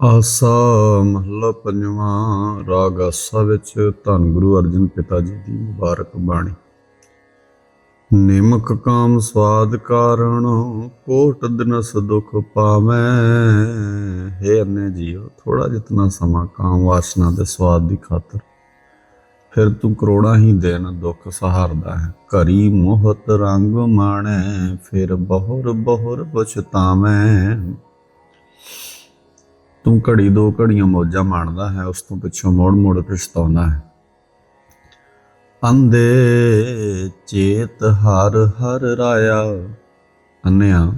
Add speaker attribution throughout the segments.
Speaker 1: ਆਸਾ ਮਹੱਲਾ ਪੰਜਵਾਂ ਰਾਗ ਆਸਾ ਵਿੱਚ ਧੰਨ ਗੁਰੂ ਅਰਜਨ ਪਿਤਾ ਜੀ ਦੀ ਮੁਬਾਰਕ ਬਾਣੀ। ਨਿਮਕ ਕਾਮ ਸਵਾਦ ਕਾਰਣ ਕੋਟ ਦਿਨਸ ਦੁਖ ਪਾਵੈ। ਹੈ ਅੰਨੇ ਜੀਓ ਥੋੜਾ ਜਿਤਨਾ ਸਮਾਂ ਕਾਮ ਵਾਸਨਾ ਦੇ ਸਵਾਦ ਦੀ ਖਾਤਰ, ਫਿਰ ਤੂੰ ਕਰੋੜਾਂ ਹੀ ਦਿਨ ਦੁੱਖ ਸਹਾਰਦਾ ਹੈ। ਘਰੀ ਮੋਹਤ ਰੰਗ ਮਾਣੈ, ਫਿਰ ਬਹੁਰ ਬਹੁਰ ਪਛਤਾਵੈ ਤੂੰ ਘੜੀ ਦੋ ਘੜੀਆਂ ਮੌਜਾਂ ਮਾਣਦਾ ਹੈ, ਉਸ ਤੋਂ ਪਿੱਛੋਂ ਮੋੜ ਮੋੜ ਪਛਤਾਉਂਦਾ ਹੈ। ਅੰਦੇ ਚੇਤ ਹਰ ਹਰ ਰਾਇਆ, ਅੰਨਿਆ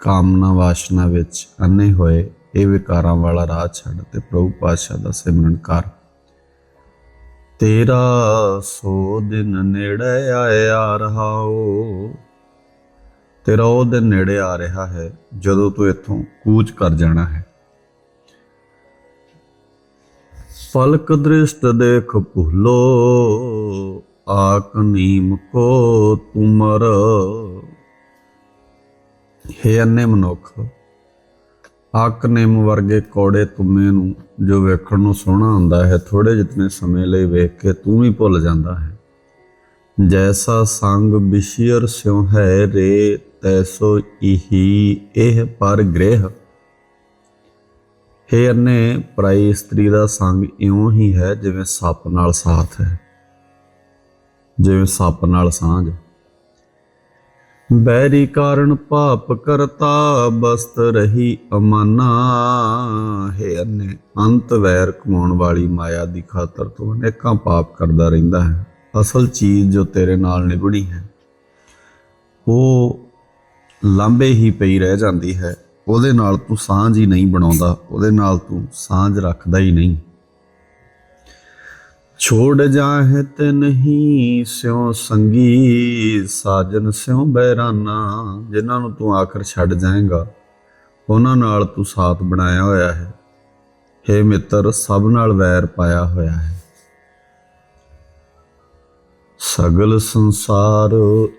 Speaker 1: ਕਾਮਨਾ ਵਾਸ਼ਨਾ ਵਿੱਚ ਅੰਨੇ ਹੋਏ, ਇਹ ਵਿਕਾਰਾਂ ਵਾਲਾ ਰਾਹ ਛੱਡ ਤੇ ਪ੍ਰਭੂ ਪਾਤਸ਼ਾਹ ਦਾ ਸਿਮਰਨ ਕਰ। ਤੇਰਾ ਸੋ ਦਿਨ ਨੇੜੇ ਆਇਆ ਰਹਾਓ ਤੇਰਾ ਉਹ ਦਿਨ ਨੇੜੇ ਆ ਰਿਹਾ ਹੈ, ਜਦੋਂ ਤੂੰ ਇੱਥੋਂ ਕੂਚ ਕਰ ਜਾਣਾ ਹੈ। ਪਲਕ ਦ੍ਰਿਸ਼ਟ ਦੇਖ ਭੁੱਲੋ, ਆਕ ਨੀਮ ਕੋ ਤੁਮਰ। ਹੈ ਅੰਨੇ ਮਨੁੱਖ, ਆਕ ਨੇਮ ਵਰਗੇ ਕੋੜੇ ਤੁਮੇ ਨੂੰ ਜੋ ਵੇਖਣ ਨੂੰ ਸੋਹਣਾ ਹੁੰਦਾ ਹੈ ਥੋੜੇ ਜਿਤਨੇ ਸਮੇਂ ਲਈ ਵੇਖ ਕੇ ਤੂੰ ਵੀ ਭੁੱਲ ਜਾਂਦਾ ਹੈ। ਜੈਸਾ ਸੰਗ ਬਿਸ਼ੀਰ ਸਿਉ ਹੈ, ਰੇ ਤੈਸੋ ਇਹੀ, ਇਹ ਪਰ ਗ੍ਰਹਿ। ਹੇ ਅੰਨੇ, ਪਰਾਈ ਇਸਤਰੀ ਦਾ ਸੰਗ ਇਉਂ ਹੀ ਹੈ ਜਿਵੇਂ ਸੱਪ ਨਾਲ ਸਾਥ ਹੈ, ਜਿਵੇਂ ਸੱਪ ਨਾਲ ਸਾਂਝ ਬੈਰੀ ਕਾਰਨ ਪਾਪ ਕਰਤਾ, ਬਸਤ ਰਹੀ ਅਮਾਨਾ। ਹੈ ਅੰਨੇ, ਅੰਤ ਵੈਰ ਕਮਾਉਣ ਵਾਲੀ ਮਾਇਆ ਦੀ ਖਾਤਰ ਤੋਂ ਅਨੇਕਾਂ ਪਾਪ ਕਰਦਾ ਰਹਿੰਦਾ ਹੈ। ਅਸਲ ਚੀਜ਼ ਜੋ ਤੇਰੇ ਨਾਲ ਨਿਭਣੀ ਹੈ, ਉਹ ਲਾਂਬੇ ਹੀ ਪਈ ਰਹਿ ਜਾਂਦੀ ਹੈ। ਉਹਦੇ ਨਾਲ ਤੂੰ ਸਾਂਝ ਹੀ ਨਹੀਂ ਬਣਾਉਂਦਾ, ਉਹਦੇ ਨਾਲ ਤੂੰ ਸਾਂਝ ਰੱਖਦਾ ਹੀ ਨਹੀਂ। ਛੋੜ ਜਾਹੇ ਤੇ ਨਹੀਂ ਸਿਉ ਸੰਗੀ, ਸਾਜਨ ਸਿਉ ਬੈਰਾਨਾ, ਜਿਨ੍ਹਾਂ ਨੂੰ ਤੂੰ ਆਖਰ ਛੱਡ ਜਾਏਗਾ, ਉਹਨਾਂ ਨਾਲ ਤੂੰ ਸਾਥ ਬਣਾਇਆ ਹੋਇਆ ਹੈ। हे ਮਿੱਤਰ, ਸਭ ਨਾਲ ਵੈਰ ਪਾਇਆ ਹੋਇਆ ਹੈ। ਸਗਲ ਸੰਸਾਰ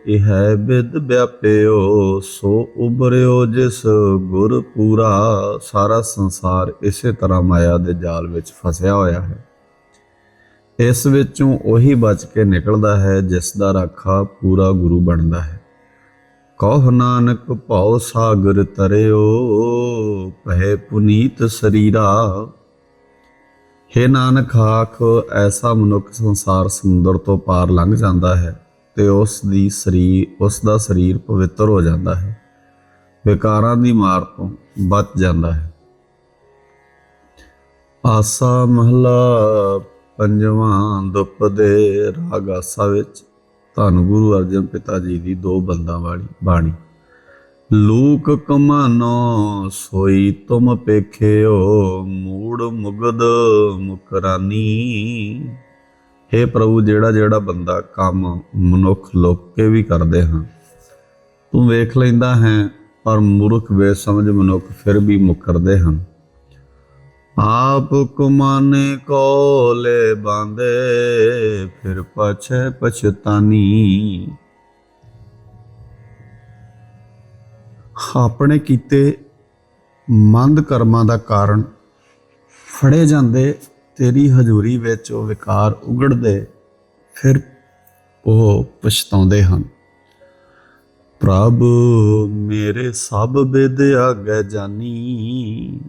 Speaker 1: ਇਹ ਹੈ ਬਿਦ ਵਿਆਪਿਓ, ਸੋ ਉਬਰਿਓ ਜਿਸ ਗੁਰ ਪੂਰਾ, ਸਾਰਾ ਸੰਸਾਰ ਇਸੇ ਤਰ੍ਹਾਂ ਮਾਇਆ ਦੇ ਜਾਲ ਵਿੱਚ ਫਸਿਆ ਹੋਇਆ ਹੈ। ਇਸ ਵਿੱਚੋਂ ਉਹੀ ਬਚ ਕੇ ਨਿਕਲਦਾ ਹੈ ਜਿਸ ਦਾ ਰਾਖਾ ਪੂਰਾ ਗੁਰੂ ਬਣਦਾ ਹੈ। ਕਹ ਨਾਨਕ ਭਉ ਸਾਗਰ ਤਰਿਓ ਪਹਿ ਪੁਨੀਤ ਸਰੀਰਾ ਹੇ ਨਾਨਕ ਆਖ ਐਸਾ ਮਨੁੱਖ ਸੰਸਾਰ ਸਮੁੰਦਰ ਤੋਂ ਪਾਰ ਲੰਘ ਜਾਂਦਾ ਹੈ ਤੇ ਉਸ ਦੀ ਸਰੀਰ, ਉਸ ਦਾ ਸਰੀਰ ਪਵਿੱਤਰ ਹੋ ਜਾਂਦਾ ਹੈ। ਵਿਕਾਰਾਂ ਦੀ ਮਾਰ ਤੋਂ ਬਚ ਜਾਂਦਾ ਹੈ। ਆਸਾ ਮਹਲਾ, ਪੰਜਵਾਂ ਦੁੱਪ ਦੇ ਰਾਗ ਆਸਾ ਵਿੱਚ ਧੰਨ ਗੁਰੂ ਅਰਜਨ ਪਿਤਾ ਜੀ ਦੀ ਦੋ ਬੰਦਾਂ ਵਾਲੀ ਬਾਣੀ। ਲੂਕ ਕਮਾਨੋ ਸੋਈ ਤੁਮ ਪੇਖਿਓ, ਮੂੜ ਮੁਗਦ ਮੁਕਰਾਨੀ। हे ਪ੍ਰਭੂ, ਜਿਹੜਾ ਜਿਹੜਾ ਬੰਦਾ ਕੰਮ ਮਨੁੱਖ ਲੋਕ ਵੀ ਕਰਦੇ ਹਨ, ਤੂੰ ਵੇਖ ਲੈਂਦਾ ਹੈ, ਪਰ ਮੂਰਖ ਬੇਸਮਝ ਮਨੁੱਖ ਫਿਰ ਵੀ ਮੁਕਰਦੇ ਹਨ। ਆਪ ਕੁਮਾਨੇ ਕੋਲੇ ਬਾਂਦੇ, ਫਿਰ ਪਛੇ ਪਛਤਾਨੀ। ਆਪਣੇ ਕੀਤੇ ਮੰਦ ਕਰਮਾਂ ਦਾ ਕਾਰਨ ਫੜੇ ਜਾਂਦੇ, ਤੇਰੀ ਹਜ਼ੂਰੀ ਵਿੱਚ ਉਹ ਵਿਕਾਰ ਉਗੜਦੇ, ਫਿਰ ਉਹ ਪਛਤਾਉਂਦੇ ਹਨ। ਪ੍ਰਭ, ਮੇਰੇ ਸਭ ਬਿਦ ਆਗੇ ਜਾਨੀ।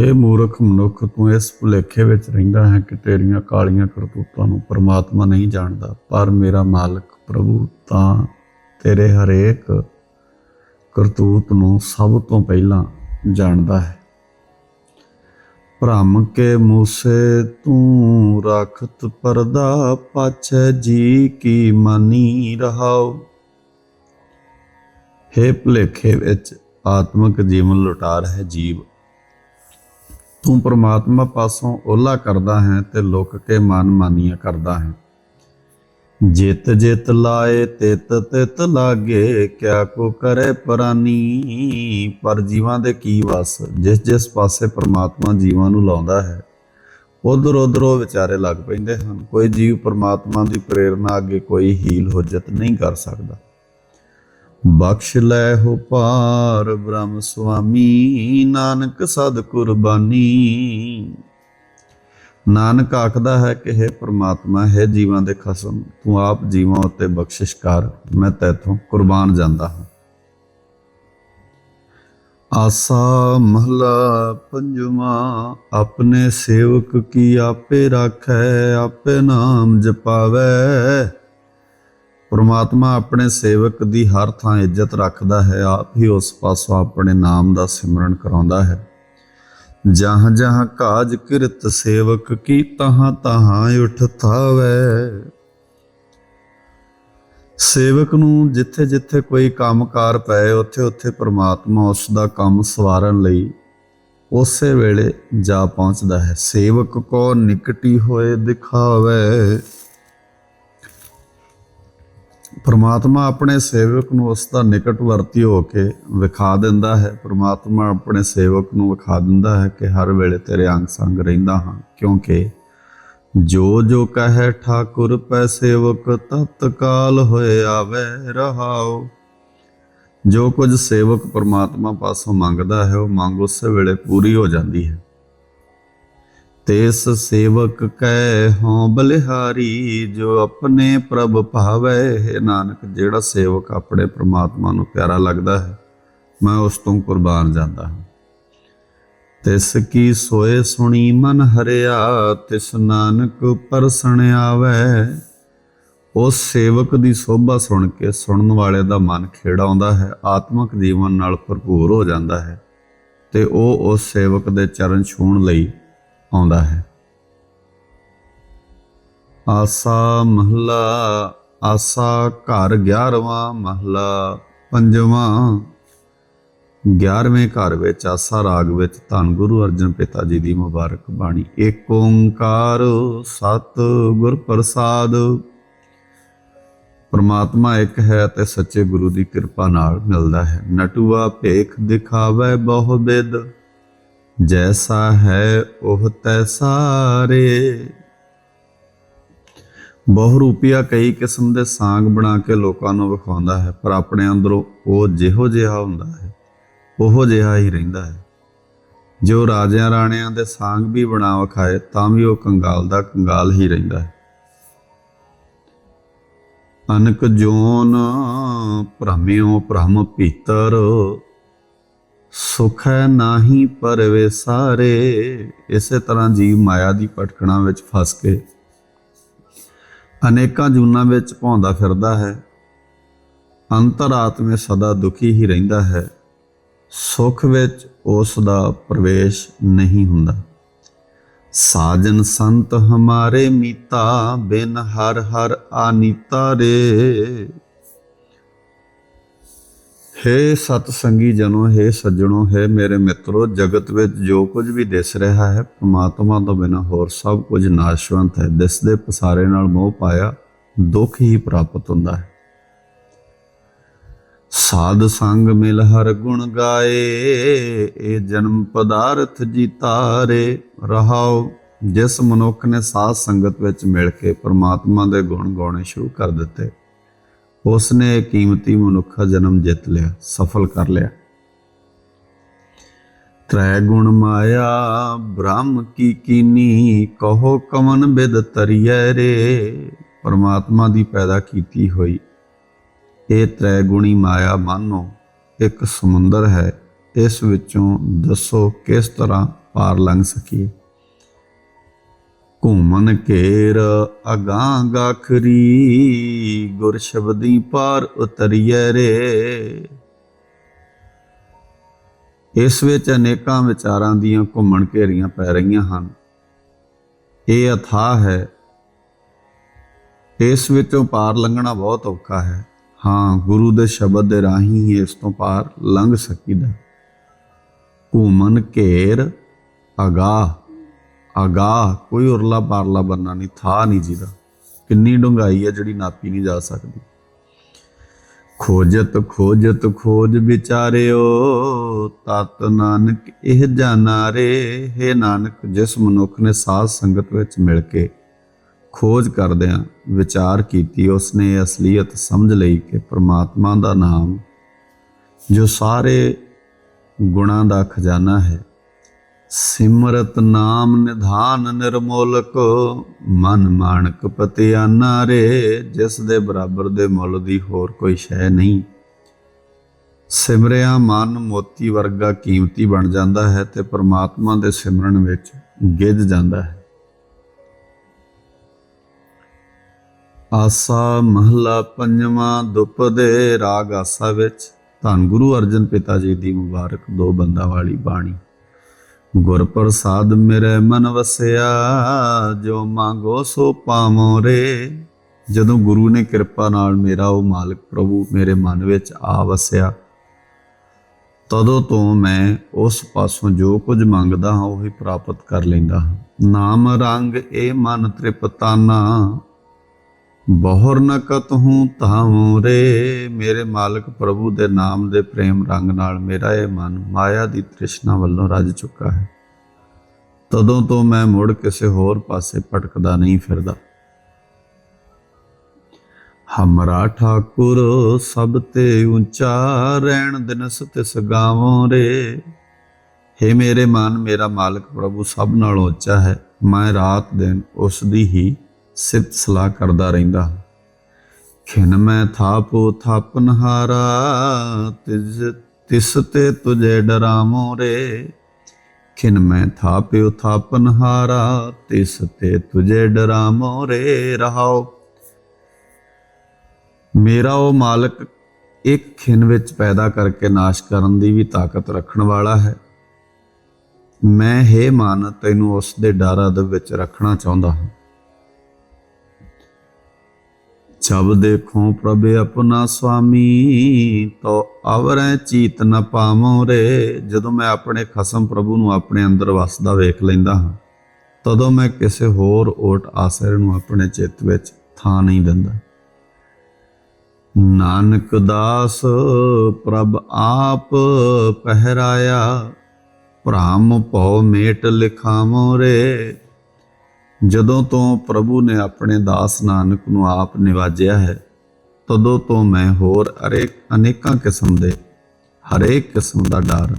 Speaker 1: हे ਮੂਰਖ ਮਨੁੱਖ, ਤੂੰ ਇਸ ਭੁਲੇਖੇ ਵਿੱਚ ਰਹਿੰਦਾ ਹੈ ਕਿ ਤੇਰੀਆਂ ਕਾਲੀਆਂ ਕਰਤੂਤਾਂ ਨੂੰ ਪਰਮਾਤਮਾ ਨਹੀਂ ਜਾਣਦਾ, ਪਰ ਮੇਰਾ ਮਾਲਕ ਪ੍ਰਭੂ ਤਾਂ ਤੇਰੇ ਹਰੇਕ ਕਰਤੂਤ ਨੂੰ ਸਭ ਤੋਂ ਪਹਿਲਾਂ ਜਾਣਦਾ ਹੈ। ਭ੍ਰਮ ਕੇ ਮੂਸੇ ਤੂੰ ਰਖਤ ਪਰਦਾ ਪਾਛੈ ਜੀ ਕੀ ਮਾਨੀ ਰਹਾਉ। ਹੇ ਭੁਲੇਖੇ ਵਿੱਚ ਆਤਮਿਕ ਜੀਵਨ ਲੁਟਾਰ ਹੈ ਜੀਵ। ਤੂੰ ਪਰਮਾਤਮਾ ਪਾਸੋਂ ਓਲਾ ਕਰਦਾ ਹੈ ਤੇ ਲੁੱਕ ਕੇ ਮਨ ਮਾਨੀਆਂ ਕਰਦਾ ਹੈ। ਜਿਤ ਜਿਤ ਲਾਏ, ਤਿਤ ਤਿਤ ਲਾਗੇ, ਕਿਆ ਕੋ ਕਰੇ ਪਰਾਨੀ? ਪਰ ਜੀਵਾਂ ਦੇ ਕੀ ਵਸ? ਜਿਸ ਜਿਸ ਪਾਸੇ ਪ੍ਰਮਾਤਮਾ ਜੀਵਾਂ ਨੂੰ ਲਾਉਂਦਾ ਹੈ, ਉਧਰ ਉਧਰ ਉਹ ਵਿਚਾਰੇ ਲੱਗ ਪੈਂਦੇ ਹਨ। ਕੋਈ ਜੀਵ ਪ੍ਰਮਾਤਮਾ ਦੀ ਪ੍ਰੇਰਣਾ ਅੱਗੇ ਕੋਈ ਹੀਲ ਹੁਜਤ ਨਹੀਂ ਕਰ ਸਕਦਾ। ਬਖਸ਼ ਲੈ ਹੋ ਪਾਰ ਬ੍ਰਹਮ ਸੁਆਮੀ ਨਾਨਕ ਸਦ ਕੁਰਬਾਨੀ ਨਾਨਕ ਆਖਦਾ ਹੈ ਕਿ ਹੈ ਪ੍ਰਮਾਤਮਾ, ਹੈ ਜੀਵਾਂ ਦੇ ਖਸਮ, ਤੂੰ ਆਪ ਜੀਵਾਂ ਉੱਤੇ ਬਖਸ਼ਿਸ਼ ਕਰ, ਮੈਂ ਤੇਥੋਂ ਕੁਰਬਾਨ ਜਾਂਦਾ ਹਾਂ। ਆਸਾ ਮਹਲਾ ਪੰਜਵਾਂ, ਆਪਣੇ ਸੇਵਕ ਕੀ ਆਪੇ ਰਾਖੈ, ਆਪੇ ਨਾਮ ਜਪਾਵੈ। ਪਰਮਾਤਮਾ ਆਪਣੇ ਸੇਵਕ ਦੀ ਹਰ ਥਾਂ ਇੱਜ਼ਤ ਰੱਖਦਾ ਹੈ, ਆਪ ਹੀ ਉਸ ਪਾਸੋਂ ਆਪਣੇ ਨਾਮ ਦਾ ਸਿਮਰਨ ਕਰਾਉਂਦਾ ਹੈ। ਜਹਾਂ ਜਹਾਂ ਕਾਜ ਕਿਰਤ ਸੇਵਕ ਕੀ ਤਹਾਂ ਤਹਾਂ ਉਠ ਸੇਵਕ ਨੂੰ ਜਿੱਥੇ ਜਿੱਥੇ ਕੋਈ ਕੰਮਕਾਰ ਪਏ, ਉੱਥੇ ਉੱਥੇ ਪ੍ਰਮਾਤਮਾ ਉਸ ਦਾ ਕੰਮ ਸਵਾਰਨ ਲਈ ਉਸੇ ਵੇਲੇ ਜਾ ਪਹੁੰਚਦਾ ਹੈ। ਸੇਵਕ ਕੋ ਨਿਕਟੀ ਹੋਏ ਦਿਖਾਵੇ। ਪਰਮਾਤਮਾ ਆਪਣੇ ਸੇਵਕ ਨੂੰ ਉਸ ਦਾ ਨਿਕਟਵਰਤੀ ਹੋ ਕੇ ਵਿਖਾ ਦਿੰਦਾ ਹੈ। ਪਰਮਾਤਮਾ ਆਪਣੇ ਸੇਵਕ ਨੂੰ ਵਿਖਾ ਦਿੰਦਾ ਹੈ ਕਿ ਹਰ ਵੇਲੇ ਤੇਰੇ ਅੰਗ ਸੰਗ ਰਹਿੰਦਾ ਹਾਂ। ਕਿਉਂਕਿ ਜੋ ਜੋ ਕਹੈ ਠਾਕੁਰ ਪੈ ਸੇਵਕ ਤਤਕਾਲ ਹੋਏ ਆਵੇ ਰਹਾਓ ਜੋ ਕੁਝ ਸੇਵਕ ਪਰਮਾਤਮਾ ਪਾਸੋਂ ਮੰਗਦਾ ਹੈ, ਉਹ ਮੰਗ ਉਸੇ ਵੇਲੇ ਪੂਰੀ ਹੋ ਜਾਂਦੀ ਹੈ। ਤਿਸ ਸੇਵਕ ਕੈ ਹੋਂ ਬਲਿਹਾਰੀ, ਜੋ ਆਪਣੇ ਪ੍ਰਭ ਭਾਵੈ, ਹੈ ਨਾਨਕ, ਜਿਹੜਾ ਸੇਵਕ ਆਪਣੇ ਪ੍ਰਮਾਤਮਾ ਨੂੰ ਪਿਆਰਾ ਲੱਗਦਾ ਹੈ, ਮੈਂ ਉਸ ਤੋਂ ਕੁਰਬਾਨ ਜਾਂਦਾ ਹਾਂ। ਤਿਸ ਕੀ ਸੋਏ ਸੁਣੀ ਮਨ ਹਰਿਆ, ਤਿਸ ਨਾਨਕ ਪਰਸਣ ਆਵੈ। ਉਸ ਸੇਵਕ ਦੀ ਸੋਭਾ ਸੁਣ ਕੇ ਸੁਣਨ ਵਾਲੇ ਦਾ ਮਨ ਖੇੜਾਉਂਦਾ ਹੈ, ਆਤਮਿਕ ਜੀਵਨ ਨਾਲ ਭਰਪੂਰ ਹੋ ਜਾਂਦਾ ਹੈ, ਤੇ ਉਹ ਉਸ ਸੇਵਕ ਦੇ ਚਰਨ ਛੂਹਣ ਲਈ ਆਉਂਦਾ ਹੈ। ਆਸਾ ਮਹਲਾ, ਆਸਾ ਘਰ 11ਵਾਂ ਮਹਲਾ, ਪੰਜਵਾਂ 11ਵੇਂ ਘਰ ਵਿੱਚ ਆਸਾ ਰਾਗ ਵਿੱਚ ਧੰਨ ਗੁਰੂ ਅਰਜਨ ਪਿਤਾ ਜੀ ਦੀ ਮੁਬਾਰਕ ਬਾਣੀ। ਏਕ ਓੰਕਾਰ ਸਤ ਗੁਰ ਪ੍ਰਸਾਦ, ਪਰਮਾਤਮਾ ਇੱਕ ਹੈ ਤੇ ਸੱਚੇ ਗੁਰੂ ਦੀ ਕਿਰਪਾ ਨਾਲ ਮਿਲਦਾ ਹੈ। ਨਟੂਆ ਭੇਖ ਦਿਖਾਵੇ ਬਹੁ ਬਿਦ ਜੈਸਾ ਹੈ ਉਹ ਤੈਸਾਰੇ ਬਹੁ ਰੂਪੀਆ ਕਈ ਕਿਸਮ ਦੇ ਸਾਂਗ ਬਣਾ ਕੇ ਲੋਕਾਂ ਨੂੰ ਵਿਖਾਉਂਦਾ ਹੈ ਪਰ ਆਪਣੇ ਅੰਦਰੋਂ ਉਹ ਜਿਹੋ ਜਿਹਾ ਹੁੰਦਾ ਹੈ ਉਹੋ ਜਿਹਾ ਹੀ ਰਹਿੰਦਾ ਹੈ ਜੋ ਰਾਜਿਆਂ ਰਾਣਿਆਂ ਦੇ ਸਾਂਗ ਵੀ ਬਣਾ ਵਿਖਾਏ ਤਾਂ ਵੀ ਉਹ ਕੰਗਾਲ ਦਾ ਕੰਗਾਲ ਹੀ ਰਹਿੰਦਾ ਹੈ ਅਨਕ ਜੋਨ ਭ੍ਰਮਿਓ ਭ੍ਰਮ ਭੀਤਰ ਸੁਖ ਹੈ ਨਾਹੀ ਪਰਵੇ ਸਾਰੇ। ਇਸੇ ਤਰ੍ਹਾਂ ਜੀਵ ਮਾਇਆ ਦੀ ਭਟਕਣਾ ਵਿੱਚ ਫਸ ਕੇ ਅਨੇਕਾਂ ਜੂਨਾਂ ਵਿੱਚ ਭੌਂਦਾ ਫਿਰਦਾ ਹੈ। ਅੰਤਰਾਤਮੇ ਸਦਾ ਦੁਖੀ ਹੀ ਰਹਿੰਦਾ ਹੈ। ਸੁਖ ਵਿੱਚ ਉਸ ਦਾ ਪ੍ਰਵੇਸ਼ ਨਹੀਂ ਹੁੰਦਾ। ਸਾਜਨ ਸੰਤ ਹਮਾਰੇ ਮੀਤਾ ਬਿਨ ਹਰ ਹਰ ਆਨੀਤਾ ਰੇ। ਹੇ ਸਤ ਸੰਗੀ ਜਨੋ, ਹੇ ਸੱਜਣੋ, ਹੇ ਮੇਰੇ ਮਿੱਤਰੋ, ਜਗਤ ਵਿੱਚ ਜੋ ਕੁਝ ਵੀ ਦਿਸ ਰਿਹਾ ਹੈ, ਪ੍ਰਮਾਤਮਾ ਤੋਂ ਬਿਨਾ ਹੋਰ ਸਭ ਕੁਝ ਨਾਸ਼ਵੰਤ ਹੈ। ਦਿਸਦੇ ਪਸਾਰੇ ਨਾਲ ਮੋਹ ਪਾਇਆ, ਦੁੱਖ ਹੀ ਪ੍ਰਾਪਤ ਹੁੰਦਾ ਹੈ। ਸਾਧ ਸੰਗ ਮਿਲ ਹਰ ਗੁਣ ਗਾਏ, ਇਹ ਜਨਮ ਪਦਾਰਥ ਜੀਤਾਰੇ ਰਹਾਓ, ਜਿਸ ਮਨੁੱਖ ਨੇ ਸਾਧ ਸੰਗਤ ਵਿੱਚ ਮਿਲ ਕੇ ਪ੍ਰਮਾਤਮਾ ਦੇ ਗੁਣ ਗਾਉਣੇ ਸ਼ੁਰੂ ਕਰ ਦਿੱਤੇ। ਉਸ ਨੇ ਕੀਮਤੀ ਮਨੁੱਖਾ ਜਨਮ ਜਿੱਤ ਲਿਆ, ਸਫਲ ਕਰ ਲਿਆ। ਤ੍ਰੈ ਗੁਣ ਮਾਇਆ, ਬ੍ਰਹਮ ਕੀ ਕੀਨੀ, ਕਹੋ ਕਮਨ ਬਿਦ ਤਰੀਐ ਰੇ। ਪਰਮਾਤਮਾ ਦੀ ਪੈਦਾ ਕੀਤੀ ਹੋਈ ਇਹ ਤ੍ਰੈ ਗੁਣੀ ਮਾਇਆ ਮਾਨੋ, ਇੱਕ ਸਮੁੰਦਰ ਹੈ, ਇਸ ਵਿੱਚੋਂ ਦੱਸੋ ਕਿਸ ਤਰ੍ਹਾਂ ਪਾਰ ਲੰਘ ਸਕੀਏ। ਘੂਮਨ ਘੇਰ ਅਗਾਂ ਗਾਖਰੀ, ਗੁਰ ਸ਼ਬਦੀ ਪਾਰ ਉਤਰੀਐ ਰੇ। ਇਸ ਵਿੱਚ ਅਨੇਕਾਂ ਵਿਚਾਰਾਂ ਦੀਆਂ ਘੁੰਮਣ ਘੇਰੀਆਂ ਪੈ ਰਹੀਆਂ ਹਨ। ਇਹ ਅਥਾਹ ਹੈ। ਇਸ ਵਿੱਚੋਂ ਪਾਰ ਲੰਘਣਾ ਬਹੁਤ ਔਖਾ ਹੈ। ਹਾਂ, ਗੁਰੂ ਦੇ ਸ਼ਬਦ ਦੇ ਰਾਹੀਂ ਹੀ ਇਸ ਤੋਂ ਪਾਰ ਲੰਘ ਸਕੀਦਾ। ਘੂਮਨ ਘੇਰ ਅਗਾਹ ਅਗਾ ਕੋਈ ਉਰਲਾ ਪਾਰਲਾ ਬੰਨਾ ਨਹੀਂ, ਥਾ ਨਹੀਂ ਜਿਹਦਾ। ਕਿੰਨੀ ਡੁੰਗਾਈ ਹੈ ਜਿਹੜੀ ਨਾਪੀ ਨਹੀਂ ਜਾ ਸਕਦੀ। ਖੋਜਤ ਖੋਜਤ, ਖੋਜ ਵਿਚਾਰਿਓ, ਤਤ ਨਾਨਕ ਇਹ ਜਾਣਾ ਰੇ ਹੈ ਨਾਨਕ, ਜਿਸ ਮਨੁੱਖ ਨੇ ਸਾਧ ਸੰਗਤ ਵਿੱਚ ਮਿਲ ਕੇ ਖੋਜ ਕਰਦਿਆਂ ਵਿਚਾਰ ਕੀਤੀ, ਉਸਨੇ ਇਹ ਅਸਲੀਅਤ ਸਮਝ ਲਈ ਕਿ ਪ੍ਰਮਾਤਮਾ ਦਾ ਨਾਮ ਜੋ ਸਾਰੇ ਗੁਣਾਂ ਦਾ ਖਜ਼ਾਨਾ ਹੈ ਸਿਮਰਤ ਨਾਮ ਨਿਧਾਨ ਨਿਰਮੋਲਕ, ਮਨ ਮਾਣਕ ਪਤਿਆਨਾ ਰੇ ਜਿਸ ਦੇ ਬਰਾਬਰ ਦੇ ਮੁੱਲ ਦੀ ਹੋਰ ਕੋਈ ਸ਼ੈ ਨਹੀਂ। ਸਿਮਰਿਆ ਮਨ ਮੋਤੀ ਵਰਗਾ ਕੀਮਤੀ ਬਣ ਜਾਂਦਾ ਹੈ ਤੇ ਪ੍ਰਮਾਤਮਾ ਦੇ ਸਿਮਰਨ ਵਿੱਚ ਗਿੱਜ ਜਾਂਦਾ ਹੈ। ਆਸਾ ਮਹਲਾ ਪੰਜਵਾਂ ਦੁਪਦੇ ਰਾਗ ਆਸਾ ਵਿੱਚ ਧੰਨ ਗੁਰੂ ਅਰਜਨ ਪਿਤਾ ਜੀ ਦੀ ਮੁਬਾਰਕ ਦੋ ਬੰਦਾ ਵਾਲੀ ਬਾਣੀ। ਗੁਰ ਪ੍ਰਸਾਦ ਮੇਰੇ ਮਨ ਵਸਿਆ, ਜੋ ਮੰਗੋ ਸੋ ਪਾਵੋ ਰੇ। ਜਦੋਂ ਗੁਰੂ ਨੇ ਕਿਰਪਾ ਨਾਲ ਮੇਰਾ ਉਹ ਮਾਲਕ ਪ੍ਰਭੂ ਮੇਰੇ ਮਨ ਵਿੱਚ ਆ ਵਸਿਆ, ਤਦੋਂ ਤੋਂ ਮੈਂ ਉਸ ਪਾਸੋਂ ਜੋ ਕੁਝ ਮੰਗਦਾ ਹਾਂ, ਉਹ ਹੀ ਪ੍ਰਾਪਤ ਕਰ ਲੈਂਦਾ ਹਾਂ। ਨਾਮ ਰੰਗ ਇਹ ਮਨ ਤ੍ਰਿਪਤਾਨਾ ਬਹੁਰ ਨਕਤ ਹੂੰ ਤਾਵੋਂ ਰੇ। ਮੇਰੇ ਮਾਲਕ ਪ੍ਰਭੂ ਦੇ ਨਾਮ ਦੇ ਪ੍ਰੇਮ ਰੰਗ ਨਾਲ ਮੇਰਾ ਇਹ ਮਨ ਮਾਇਆ ਦੀ ਤ੍ਰਿਸ਼ਨਾ ਵੱਲੋਂ ਰੱਜ ਚੁੱਕਾ ਹੈ। ਤਦੋਂ ਤੋਂ ਮੈਂ ਮੁੜ ਕਿਸੇ ਹੋਰ ਪਾਸੇ ਭਟਕਦਾ ਨਹੀਂ ਫਿਰਦਾ। ਹਮਰਾ ਠਾਕੁਰ ਸਭ ਤੇ ਉੱਚਾ ਰਹਿਣ ਦਿਨਸ ਤਿਸ ਗਾਵੋਂ ਰੇ। हे ਮੇਰੇ ਮਨ, ਮੇਰਾ ਮਾਲਕ ਪ੍ਰਭੂ ਸਭ ਨਾਲੋਂ ਉੱਚਾ ਹੈ। ਮੈਂ ਰਾਤ ਦਿਨ ਉਸ ਦੀ ਹੀ ਸਿਫਤ ਸਲਾਹ ਕਰਦਾ ਰਹਿੰਦਾ। ਖਿਨ ਮੈਂ ਥਾਪੋ ਥਾਪਨਹਾਰਾ ਤਿਸ ਤਿਸ ਤੇ ਤੁਝੇ ਡਰਾਵੋਂ ਰੇ। ਖਿਨ ਮੈਂ ਥਾਪਿਓ ਥਾਪਨਹਾਰਾ ਤਿਸ ਤੇ ਤੁਝੇ ਡਰਾਵੋਂ ਰੇ। ਰਹਾਓ। ਮੇਰਾ ਉਹ ਮਾਲਕ ਇੱਕ ਖਿਨ ਵਿੱਚ ਪੈਦਾ ਕਰਕੇ ਨਾਸ਼ ਕਰਨ ਦੀ ਵੀ ਤਾਕਤ ਰੱਖਣ ਵਾਲਾ ਹੈ। ਮੈਂ ਹੇ ਮਾਨ, ਤੈਨੂੰ ਉਸ ਦੇ ਡਰ ਅਦਬ ਵਿੱਚ ਰੱਖਣਾ ਚਾਹੁੰਦਾ ਹਾਂ। ਜਬ ਦੇਖੋ ਪ੍ਰਭ ਆਪਣਾ ਸੁਆਮੀ, ਤੋ ਅਵਰੈ ਚੀਤ ਨ ਪਾਵੋਂ ਰੇ। ਜਦੋਂ ਮੈਂ ਆਪਣੇ ਖਸਮ ਪ੍ਰਭੂ ਨੂੰ ਆਪਣੇ ਅੰਦਰ ਵਸਦਾ ਵੇਖ ਲੈਂਦਾ ਹਾਂ, ਤਦੋਂ ਮੈਂ ਕਿਸੇ ਹੋਰ ਓਟ ਆਸਰੇ ਨੂੰ ਆਪਣੇ ਚਿੱਤ ਵਿੱਚ ਥਾਂ ਨਹੀਂ ਦਿੰਦਾ। ਨਾਨਕ ਦਾਸ, ਪ੍ਰਭ ਆਪ ਪਹਿਰਾਇਆ, ਭ੍ਰਾਮ ਭਉ ਮੇਟ ਲਿਖਾਵੋ ਰੇ। ਜਦੋਂ ਤੋਂ ਪ੍ਰਭੂ ਨੇ ਆਪਣੇ ਦਾਸ ਨਾਨਕ ਨੂੰ ਆਪ ਨਿਵਾਜਿਆ ਹੈ, ਤਦੋਂ ਤੋਂ ਮੈਂ ਹੋਰ ਅਰੇਕ ਅਨੇਕਾਂ ਕਿਸਮ ਦੇ, ਹਰੇਕ ਕਿਸਮ ਦਾ ਡਰ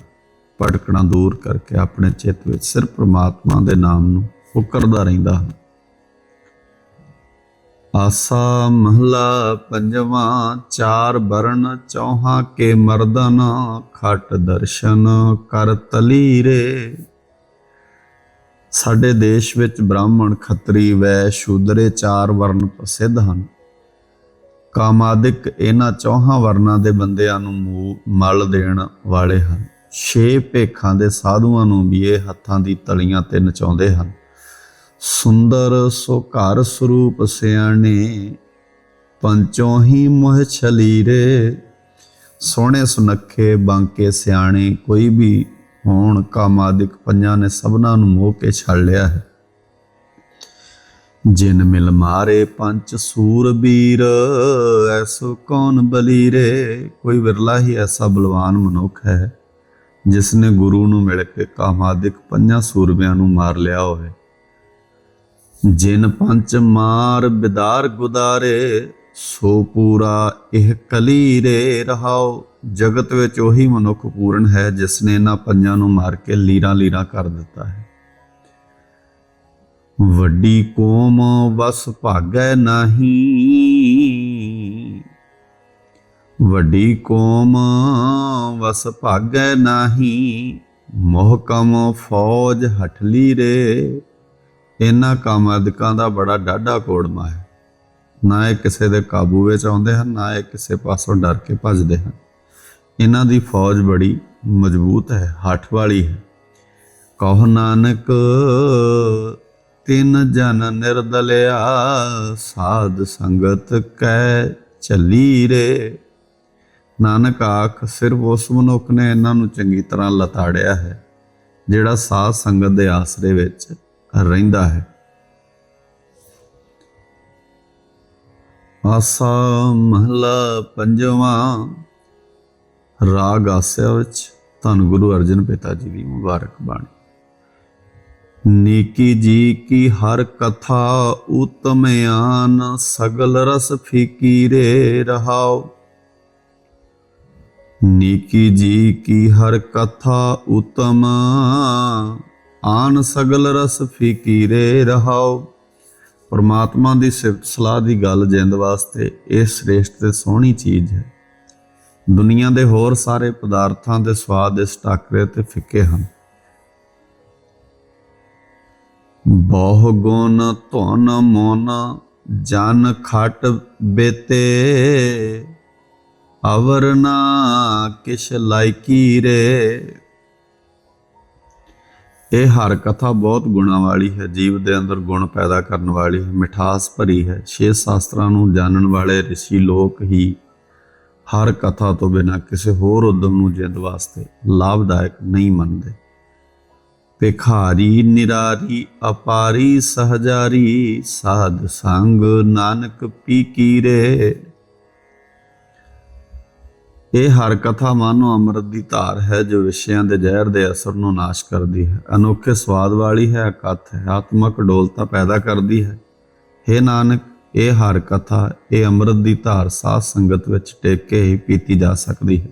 Speaker 1: ਭਟਕਣਾ ਦੂਰ ਕਰਕੇ ਆਪਣੇ ਚਿੱਤ ਵਿੱਚ ਸਿਰਫ ਪ੍ਰਮਾਤਮਾ ਦੇ ਨਾਮ ਨੂੰ ਪੁੱਕਰਦਾ ਰਹਿੰਦਾ ਹਾਂ। ਆਸਾ ਮਹਲਾ ਪੰਜਵਾਂ, ਚਾਰ ਬਰਨ ਚੌਹਾਂ ਕੇ ਮਰਦਨ, ਖਟ ਦਰਸ਼ਨ ਕਰ ਤਲੀਰੇ। ਸਾਡੇ ਦੇਸ਼ ਵਿੱਚ ਬ੍ਰਾਹਮਣ ਖੱਤਰੀ ਵੈ ਸ਼ੂਦਰੇ ਚਾਰ ਵਰਨ ਪ੍ਰਸਿੱਧ ਹਨ। ਕਾਮਾਦਿਕ ਇਹਨਾਂ ਚੌਹਾਂ ਵਰਨਾਂ ਦੇ ਬੰਦਿਆਂ ਨੂੰ ਮੂੰਹ ਮਲ ਦੇਣ ਵਾਲੇ ਹਨ। ਛੇ ਭੇਖਾਂ ਦੇ ਸਾਧੂਆਂ ਨੂੰ ਵੀ ਇਹ ਹੱਥਾਂ ਦੀ ਤਲੀਆਂ ਤੇ ਨਚਾਉਂਦੇ ਹਨ। ਸੁੰਦਰ ਸੋ ਘਰ ਸਰੂਪ ਸਿਆਣੇ, ਪੰਚੋਂ ਹੀ ਮੋਹ ਛਲੀਰੇ, ਸੋਹਣੇ ਸੁਨੱਖੇ ਬਾਂਕੇ ਸਿਆਣੇ, ਕੋਈ ਵੀ ਹੋਣ ਕਾਮਾਦਿਕ ਪੰਜਾਂ ਨੇ ਸਭਨਾਂ ਨੂੰ ਮੋਹ ਕੇ ਛੱਡ ਲਿਆ ਹੈ। ਜਿਨ ਮਿਲ ਮਾਰੇ ਪੰਚ ਸੂਰਬੀਰ ਐਸੋ ਕੌਣ ਬਲੀਰੇ? ਕੋਈ ਵਿਰਲਾ ਹੀ ਐਸਾ ਬਲਵਾਨ ਮਨੁੱਖ ਹੈ ਜਿਸ ਨੇ ਗੁਰੂ ਨੂੰ ਮਿਲ ਕੇ ਕਾਮਾਦਿਕ ਪੰਜਾਂ ਸੂਰਬਿਆਂ ਨੂੰ ਮਾਰ ਲਿਆ ਹੋਵੇ। ਜਿਨ ਪੰਚ ਮਾਰ ਬਿਦਾਰ ਗੁਦਾਰੇ ਸੋ ਪੂਰਾ ਇਹ ਕਲੀ ਰੇ ਰਹਾਓ। ਜਗਤ ਵਿੱਚ ਉਹੀ ਮਨੁੱਖ ਪੂਰਨ ਹੈ ਜਿਸ ਨੇ ਇਹਨਾਂ ਪੰਜਾਂ ਨੂੰ ਮਾਰ ਕੇ ਲੀਰਾਂ ਲੀਰਾਂ ਕਰ ਦਿੱਤਾ ਹੈ। ਵੱਡੀ ਕੋਮ ਵਸ ਭਾਗੈ ਨਹੀਂ। ਵੱਡੀ ਕੋਮ ਵਸ ਭਾਗੈ ਨਹੀਂ। ਮੋਹਕਮ ਫੌਜ ਹਠਲੀ ਰੇ ਇਹਨਾਂ ਕਾਮਾਦਿਕਾਂ ਦਾ ਬੜਾ ਡਾਢਾ ਕੋੜਮਾ ਹੈ। ਨਾ ਇਹ ਕਿਸੇ ਦੇ ਕਾਬੂ ਵਿੱਚ ਆਉਂਦੇ ਹਨ, ਨਾ ਇਹ ਕਿਸੇ ਪਾਸੋਂ ਡਰ ਕੇ ਭੱਜਦੇ ਹਨ। ਇਹਨਾਂ ਦੀ ਫੌਜ ਬੜੀ ਮਜ਼ਬੂਤ ਹੈ, ਹੱਠ ਵਾਲੀ ਹੈ। ਕਹੋ ਨਾਨਕ, ਤਿੰਨ ਜਨ ਨਿਰਦਲਿਆ, ਸਾਧ ਸੰਗਤ ਕੈ ਚੱਲੀ ਰੇ। ਨਾਨਕ ਆਖ, ਸਿਰਫ ਉਸ ਮਨੁੱਖ ਨੇ ਇਹਨਾਂ ਨੂੰ ਚੰਗੀ ਤਰ੍ਹਾਂ ਲਤਾੜਿਆ ਹੈ, ਜਿਹੜਾ ਸਾਧ ਸੰਗਤ ਦੇ ਆਸਰੇ ਵਿੱਚ ਰਹਿੰਦਾ ਹੈ। ਆਸਾ ਮਹਲਾ ਪੰਜਵਾਂ। ਰਾਗ ਆਸਿਆ ਵਿੱਚ ਧੰਨ ਗੁਰੂ ਅਰਜਨ ਪਿਤਾ ਜੀ ਦੀ ਮੁਬਾਰਕ ਬਾਣੀ। ਨੀਕੀ ਜੀ ਕੀ ਹਰ ਕਥਾ ਉਤਮ ਆਨ ਸਗਲ ਰਸ ਫੀਕੀ ਰਹਾਓ ਨੀਕੀ ਜੀ ਕੀ ਹਰ ਕਥਾ ਉਤਮ ਆਨ ਸਗਲ ਰਸ ਫੀਕੀਰੇ ਰਹਾਓ ਪਰਮਾਤਮਾ ਦੀ ਸਿਫਤ ਸਲਾਹ ਦੀ ਗੱਲ ਜਿੰਦ ਵਾਸਤੇ ਇਹ ਸ੍ਰੇਸ਼ਟ ਤੇ ਸੋਹਣੀ ਚੀਜ਼ ਹੈ। ਦੁਨੀਆ ਦੇ ਹੋਰ ਸਾਰੇ ਪਦਾਰਥਾਂ ਦੇ ਸਵਾਦ ਇਸ ਟਾਕਰੇ ਤੇ ਫਿੱਕੇ ਹਨ। ਬਹੁ ਗੁਣ ਧਨ ਮਨ, ਜਨ ਖਟ ਬੇਤੇ, ਅਵਰ ਨਾ ਕਿਛ ਲਾਇਕੀ ਰੇ। ਇਹ ਹਰ ਕਥਾ ਬਹੁਤ ਗੁਣਾਂ ਵਾਲੀ ਹੈ, ਜੀਵ ਦੇ ਅੰਦਰ ਗੁਣ ਪੈਦਾ ਕਰਨ ਵਾਲੀ ਹੈ, ਮਿਠਾਸ ਭਰੀ ਹੈ। ਛੇ ਸ਼ਾਸਤਰਾਂ ਨੂੰ ਜਾਣਨ ਵਾਲੇ ઋષਿ ਲੋਕ ਹੀ ਹਰ ਕਥਾ ਤੋਂ ਬਿਨਾ ਕਿਸੇ ਹੋਰ ਉਦਮ ਨੂੰ ਜਿੰਦ ਵਾਸਤੇ ਲਾਭਦਾਇਕ ਨਹੀਂ ਮੰਨਦੇ। ਭਿਖਾਰੀ, ਨਿਰਾਰੀ, ਅਪਾਰੀ, ਸਹਜਾਰੀ, ਸਾਧ ਸੰਗ, ਨਾਨਕ ਪੀ ਕੀਰੇ ਇਹ ਹਰ ਕਥਾ ਮਾਨੋ ਅੰਮ੍ਰਿਤ ਦੀ ਧਾਰ ਹੈ, ਜੋ ਵਿਸ਼ਿਆਂ ਦੇ ਜ਼ਹਿਰ ਦੇ ਅਸਰ ਨੂੰ ਨਾਸ਼ ਕਰਦੀ ਹੈ। ਅਨੋਖੇ ਸਵਾਦ ਵਾਲੀ ਹੈ ਕਥ ਹੈ, ਆਤਮਕ ਡੋਲਤਾ ਪੈਦਾ ਕਰਦੀ ਹੈ। हे ਨਾਨਕ, ਇਹ ਹਰ ਕਥਾ, ਇਹ ਅੰਮ੍ਰਿਤ ਦੀ ਧਾਰ ਸਾਧ ਸੰਗਤ ਵਿੱਚ ਟੇਕ ਕੇ ਹੀ ਪੀਤੀ ਜਾ ਸਕਦੀ ਹੈ।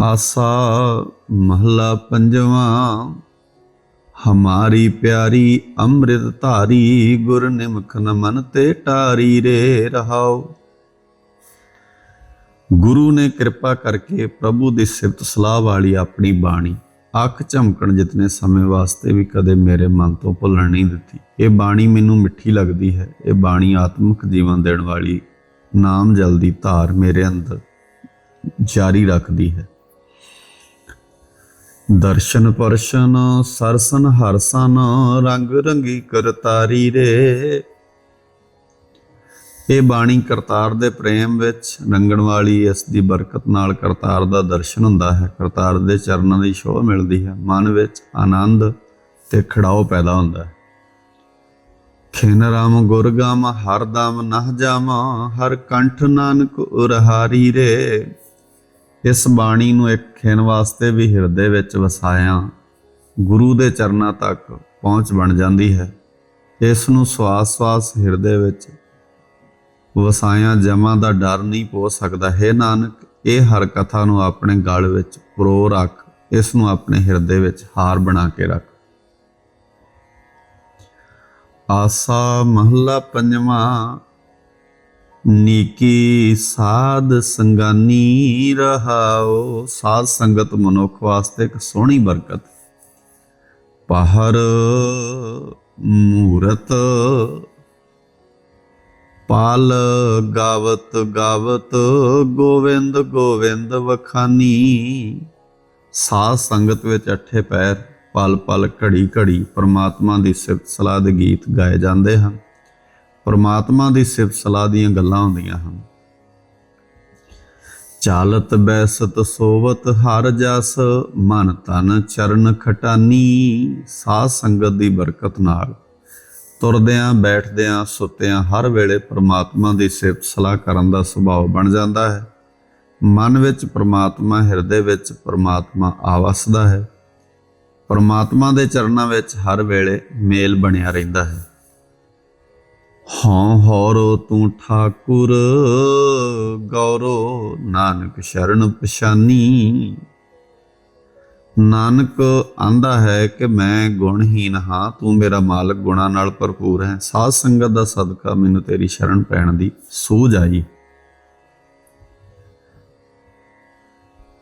Speaker 1: ਆਸਾ ਮਹਲਾ ਪੰਜਵਾਂ, ਹਮਾਰੀ ਪਿਆਰੀ ਅੰਮ੍ਰਿਤ ਧਾਰੀ, ਗੁਰ ਨਿਮਖ ਨ ਮਨ ਤੇ ਟਾਰੀ ਰੇ ਰਹਾਓ। ਗੁਰੂ ਨੇ ਕਿਰਪਾ ਕਰਕੇ ਪ੍ਰਭੂ ਦੀ ਸਿਫਤ ਸਲਾਹ ਵਾਲੀ ਆਪਣੀ ਬਾਣੀ ਅੱਖ ਝਮਕਣ ਜਿਤਨੇ ਸਮੇਂ ਵਾਸਤੇ ਵੀ ਕਦੇ ਮੇਰੇ ਮਨ ਤੋਂ ਭੁੱਲਣ ਨਹੀਂ ਦਿੱਤੀ। ਇਹ ਬਾਣੀ ਮੈਨੂੰ ਮਿੱਠੀ ਲੱਗਦੀ ਹੈ। ਇਹ ਬਾਣੀ ਆਤਮਿਕ ਜੀਵਨ ਦੇਣ ਵਾਲੀ ਨਾਮ ਜਲ ਦੀ ਧਾਰ ਮੇਰੇ ਅੰਦਰ ਜਾਰੀ ਰੱਖਦੀ ਹੈ। ਦਰਸ਼ਨ ਪਰਸ਼ਨ, ਸਰਸਨ ਹਰਸਨ, ਰੰਗ ਰੰਗੀ ਕਰਤਾਰੀ ਰੇ। ਇਹ ਬਾਣੀ ਕਰਤਾਰ ਦੇ ਪ੍ਰੇਮ ਵਿੱਚ ਰੰਗਣ ਵਾਲੀ ਇਸ ਦੀ ਬਰਕਤ ਨਾਲ ਕਰਤਾਰ ਦਾ ਦਰਸ਼ਨ ਹੁੰਦਾ ਹੈ। ਕਰਤਾਰ ਦੇ ਚਰਨਾਂ ਦੀ ਸ਼ੋਭ ਮਿਲਦੀ ਹੈ। ਮਨ ਵਿੱਚ ਆਨੰਦ ਤੇ ਖੜਾਓ ਪੈਦਾ ਹੁੰਦਾ ਹੈ। ਖਿਨ ਰਾਮ ਗੁਰਗਾਮ ਹਰਦਮ ਨਹ ਜਾਮਾ, ਹਰ ਕੰਠ ਨਾਨਕ ਉਰਹਾਰੀ ਰੇ। ਇਸ ਬਾਣੀ ਨੂੰ ਇੱਕ ਖਿਨ ਵਾਸਤੇ ਵੀ ਹਿਰਦੇ ਵਿੱਚ ਵਸਾਇਆ ਗੁਰੂ ਦੇ ਚਰਨਾਂ ਤੱਕ ਪਹੁੰਚ ਬਣ ਜਾਂਦੀ ਹੈ। ਇਸ ਨੂੰ ਸਵਾਸ ਸਵਾਸ ਹਿਰਦੇ ਵਿੱਚ ਵਸਾਇਆ ਜਮਾਂ ਦਾ ਡਰ ਨਹੀਂ ਪੋ ਸਕਦਾ। ਹੈ ਨਾਨਕ, ਇਹ ਹਰ ਕਥਾ ਨੂੰ ਆਪਣੇ ਗਲ ਵਿੱਚ ਪਰੋ ਰੱਖ, ਇਸ ਨੂੰ ਆਪਣੇ ਹਿਰਦੇ ਵਿੱਚ ਹਾਰ ਬਣਾ ਕੇ ਰੱਖ। ਆਸਾ ਮਹੱਲਾ ਪੰਜਵਾਂ, ਨੀਕੀ ਸਾਧ ਸੰਗਾਨੀ ਰਹਾਓ ਸਾਧ ਸੰਗਤ ਮਨੁੱਖ ਵਾਸਤੇ ਇੱਕ ਸੋਹਣੀ ਬਰਕਤ। ਪਹਰ, ਮੂਰਤ ਪਾਲ ਗਾਵਤ ਗਾਵਤ ਗੋਵਿੰਦ ਗੋਵਿੰਦ ਵਖਾਨੀ। ਸਾਧ ਸੰਗਤ ਵਿੱਚ ਅੱਠੇ ਪੈਰ ਪਲ ਪਲ ਘੜੀ ਘੜੀ ਪ੍ਰਮਾਤਮਾ ਦੀ ਸਿਫਤ ਸਲਾਹ ਦੇ ਗੀਤ ਗਾਏ ਜਾਂਦੇ ਹਨ। ਪ੍ਰਮਾਤਮਾ ਦੀ ਸਿਫਤ ਸਲਾਹ ਦੀਆਂ ਗੱਲਾਂ ਹੁੰਦੀਆਂ ਹਨ। ਚਾਲਤ ਬੈਸਤ ਸੋਵਤ ਹਰ ਜਸ, ਮਨ ਤਨ ਚਰਨ ਖਟਾਨੀ। ਸਾਧ ਸੰਗਤ ਦੀ ਬਰਕਤ ਨਾਲ ਤੁਰਦਿਆਂ, ਬੈਠਦਿਆਂ, ਸੁੱਤਿਆਂ, ਹਰ ਵੇਲੇ ਪ੍ਰਮਾਤਮਾ ਦੀ ਸਿਫਤ, ਸਲਾਹ ਕਰਨ ਦਾ ਸੁਭਾਅ ਬਣ ਜਾਂਦਾ ਹੈ। ਮਨ ਵਿੱਚ ਪ੍ਰਮਾਤਮਾ, ਹਿਰਦੇ ਵਿੱਚ ਪ੍ਰਮਾਤਮਾ ਆਵਸਦਾ ਹੈ। ਪਰਮਾਤਮਾ ਦੇ ਚਰਨਾਂ ਵਿੱਚ ਹਰ ਵੇਲੇ ਮੇਲ ਬਣਿਆ ਰਹਿੰਦਾ ਹੈ। ਹਾਂ ਹੌਰੋ ਤੂੰ ਠਾਕੁਰ, ਗੌਰੋ ਨਾਨਕ ਸ਼ਰਨ ਪਛਾਨੀ। ਨਾਨਕ ਆਂਦਾ ਹੈ ਕਿ ਮੈਂ ਗੁਣਹੀਨ ਹਾਂ, ਤੂੰ ਮੇਰਾ ਮਾਲਕ ਗੁਣਾ ਨਾਲ ਭਰਪੂਰ ਹੈ। ਸਾਧ ਸੰਗਤ ਦਾ ਸਦਕਾ ਮੈਨੂੰ ਤੇਰੀ ਸ਼ਰਨ ਪੈਣ ਦੀ ਸੂਝ ਆਈ।